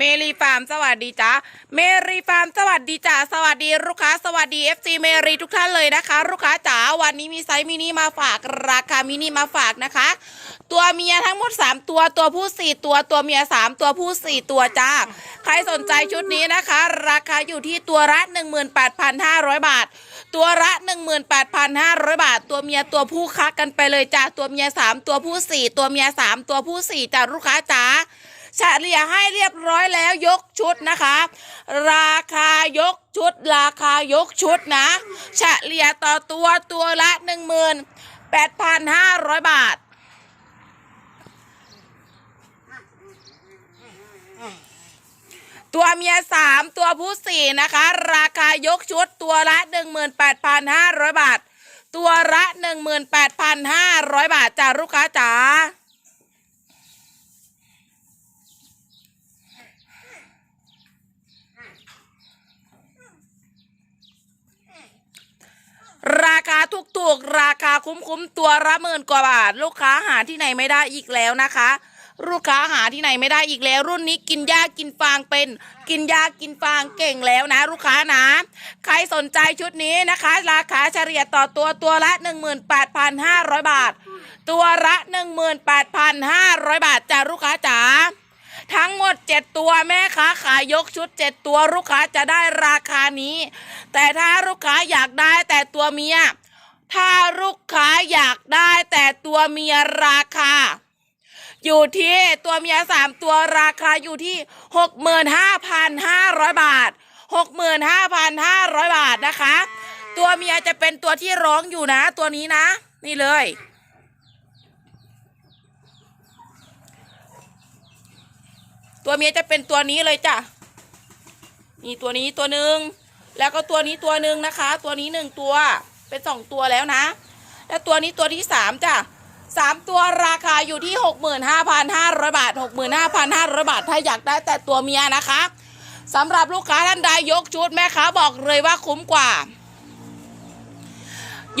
เมรีฟาร์มสวัสดีจ้าเมรีฟาร์มสวัสดีจ้าสวัสดีลูกค้าสวัสดี FC เมรีทุกท่านเลยนะคะ ลูกค้าจ๋าวันนี้มีไซส์มินิมาฝากราคามินิมาฝากนะคะ ตัวเมียทั้งหมด 3 ตัวตัวผู้ 4 ตัวตัวเมีย 3 ตัวผู้ 4 ตัวจ้าใครสนใจชุดนี้นะคะ ราคาอยู่ที่ตัวละ18,500 บาท ตัวละ 18,500 บาท ตัวเมียตัวผู้คักกันไปเลยจ้าตัวเมีย 3 ตัวผู้ 4 ตัวเมีย 3 ตัวผู้ 4จ้าลูกค้าจ๋า เฉลี่ยให้เรียบร้อยแล้วยกชุดนะคะ ราคายกชุด ราคายกชุดนะเฉลี่ยต่อตัวตัวละหนึ่งหมื่นแปดพันห้าร้อยบาทตัวเมียสามตัวผู้สี่นะคะ ราคายกชุดตัวละหนึ่งหมื่นแปดพันห้าร้อยบาท ตัวละหนึ่งหมื่นแปดพันห้าร้อยบาทจ้าลูกค้าจ๋า ราถูกๆ ราคาคุ้มๆ ตัวละหมื่นกว่าบาท ลูกค้าหาที่ไหนไม่ได้อีกแล้วนะคะ ลูกค้าหาที่ไหนไม่ได้อีกแล้ว รุ่นนี้กินหญ้ากินฟางเป็น กินหญ้ากินฟางเก่งแล้วนะ ลูกค้านะ ใครสนใจชุดนี้นะคะ ราคาเฉลี่ยต่อตัวตัวละ 18,500 บาท ตัวละ 18,500 บาทจ้าลูกค้าจ๋าทั้งหมด 7 ตัวแม่ค้าขายยกชุด 7 ตัวลูกค้าจะได้ราคานี้ แต่ถ้าลูกค้าอยากได้แต่ตัวเมีย ถ้าลูกค้าอยากได้แต่ตัวเมียราคา อยู่ที่ตัวเมียสามตัวราคาอยู่ที่หกหมื่นห้าพันห้าร้อยบาทหกหมื่นห้าพันห้าร้อยบาทนะคะ ตัวเมียจะเป็นตัวที่ร้องอยู่นะ ตัวนี้นะ นี่เลย ตัวเมียจะเป็นตัวนี้เลยจ้ะนี่ตัวนี้ตัวหนึ่งแล้วก็ตัวนี้ตัวหนึ่งนะคะ ตัวนี้หนึ่งตัว เป็นสองตัวแล้วนะ แล้วตัวนี้ตัวที่สามจ้ะสามตัวราคาอยู่ที่หกหมื่นห้าพันห้าร้อยบาทหกหมื่นห้าพันห้าร้อยบาท ถ้าอยากได้แต่ตัวเมียนะคะสำหรับลูกค้าท่านใดยกชุดแม่ค้าบอกเลยว่าคุ้มกว่า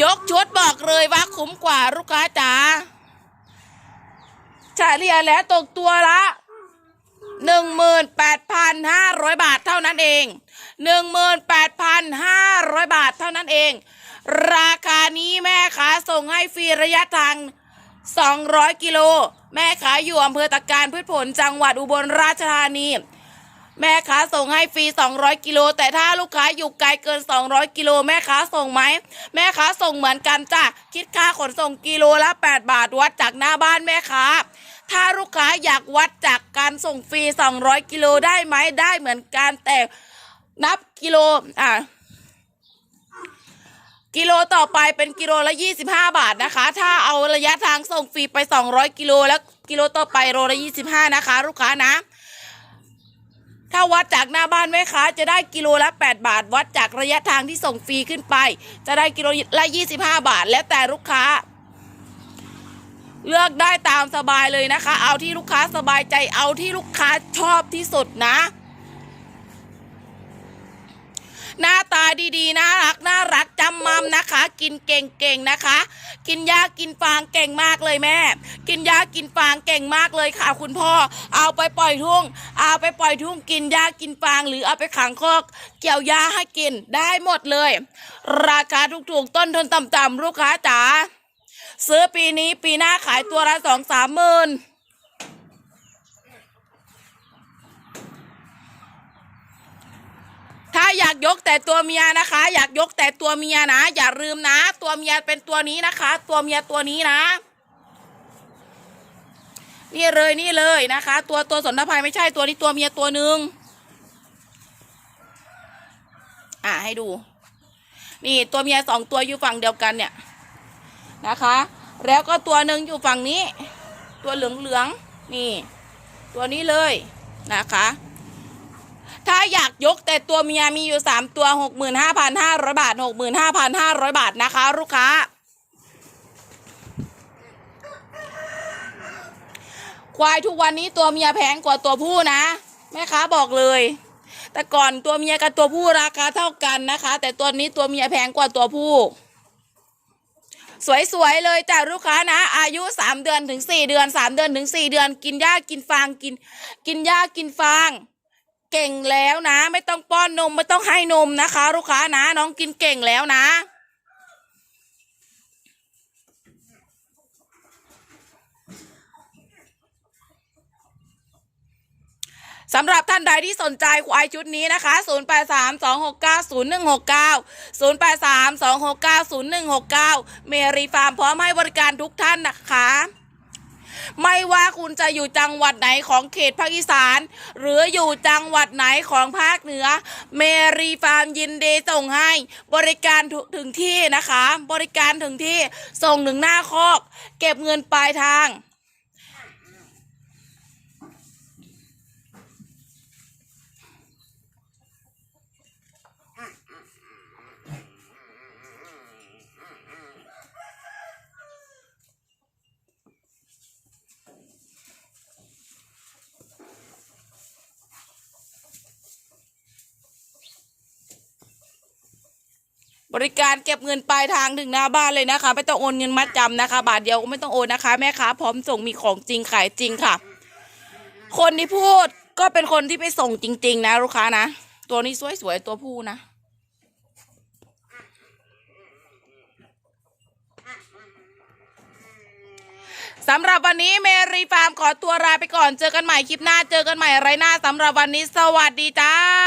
ยกชุดบอกเลยว่าคุ้มกว่าลูกค้าจ๋าเฉลี่ยแล้วตกตัวละหนึ่งหมื่นแปดพันห้าร้อยบาทเท่านั้นเองหนึ่งหมื่นแปดพันห้าร้อยบาทเท่านั้นเอง ราคานี้แม่ค้าส่งให้ฟรีระยะทางสองร้อยกิโล แม่ค้าอยู่อำเภอตะการพืชผลจังหวัดอุบลราชธานี แม่ค้าส่งให้ฟรี 200 กิโล แต่ถ้าลูกค้าอยู่ไกลเกิน 200 กิโล แม่ค้าส่งไหม แม่ค้าส่งเหมือนกันจ้ะ คิดค่าขนส่งกิโลละ 8 บาทวัดจากหน้าบ้านแม่ค้า ถ้าลูกค้าอยากวัดจากการส่งฟรี 200 กิโลได้ไหม ได้เหมือนกันแต่นับกิโล อะ กิโลต่อไปเป็นกิโลละ 25 บาทนะคะ ถ้าเอาระยะทางส่งฟรีไป 200 กิโลแล้วกิโลต่อไปโลละ 25 นะคะ ลูกค้านะ ถ้าวัดจากหน้าบ้านแม่ค้าจะได้กิโลละ 8 บาท วัดจากระยะทางที่ส่งฟรีขึ้นไป จะได้กิโลละ 25 บาท แล้วแต่ลูกค้า เลือกได้ตามสบายเลยนะคะ เอาที่ลูกค้าสบายใจเอาที่ลูกค้าชอบที่สุดนะหน้าตาดีๆ น่ารัก น่ารักำมัมนะคะ กินเก่งๆนะคะ กินยากินฟางเก่งมากเลยแม่ กินยากินฟางเก่งมากเลยค่ะ คุณพ่อ เอาไปปล่อยทุ่ง เอาไปปล่อยทุ่งกินยากินฟาง หรือเอาไปขังคอก เกี่ยวยาให้กินได้หมดเลย ราคาถูกๆต้นทุนต่ำๆลูกค้าจ๋าซื้อปีนี้ปีหน้าขายตัวละสองสามหมื่น ถ้า อยากยกแต่ตัวเมียนะคะ อยากยกแต่ตัวเมียนะ อย่าลืมนะ ตัวเมียเป็นตัวนี้นะคะ ตัวเมียตัวนี้นะ นี่เลยนี่เลยนะคะ ตัวตัวสนทภัยไม่ใช่ตัวนี้ตัวเมียตัวหนึ่งอ่าให้ดู นี่ตัวเมียสองตัวอยู่ฝั่งเดียวกันเนี่ยนะคะ แล้วก็ตัวหนึ่งอยู่ฝั่งนี้ ตัวเหลืองเหลืองนี่ ตัวนี้เลยนะคะ ถ้าอยากยกแต่ตัวเมียมีอยู่สามตัวหกหมื่นห้าพันห้าร้อยบาทหกหมื่นห้าพันห้าร้อยบาทนะคะ ลูกค้า ควายทุกวันนี้ตัวเมียแพงกว่าตัวผู้นะ แม่ค้าบอกเลย แต่ก่อนตัวเมียกับตัวผู้ราคาเท่ากันนะคะ แต่ตัวนี้ตัวเมียแพงกว่าตัวผู้สวยๆ เลยจ้ะลูกค้านะ อายุสามเดือนถึงสี่เดือนสามเดือนถึงสี่เดือน กินหญ้ากินฟางกิน กินหญ้ากินฟาง เก่งแล้วนะ ไม่ต้องป้อนนมไม่ต้องให้นมนะคะ ลูกค้านะ น้องกินเก่งแล้วนะ สำหรับท่านใดที่สนใจควายชุดนี้นะคะ 0832690169 0832690169 เมรีฟาร์มพร้อมให้บริการทุกท่านนะคะ ไม่ว่าคุณจะอยู่จังหวัดไหนของเขตภาคอีสาน หรืออยู่จังหวัดไหนของภาคเหนือ เมรีฟาร์มยินดีส่งให้ บริการถึงที่นะคะ บริการถึงที่ส่งถึงหน้าคอก เก็บเงินปลายทาง บริการเก็บเงินปลายทางถึงหน้าบ้านเลยนะคะ ไม่ต้องโอนเงินมัดจำนะคะ บาทเดียวก็ไม่ต้องโอนนะคะ แม่ค้าพร้อมส่งมีของจริงขายจริงค่ะ คนที่พูดก็เป็นคนที่ไปส่งจริง ๆ นะ ลูกค้านะ ตัวนี้สวยๆตัวผู้นะสำหรับวันนี้เมรีฟาร์มขอตัวลาไปก่อนเจอกันใหม่คลิปหน้าเจอกันใหม่ไรหน้าสำหรับวันนี้สวัสดีจ้า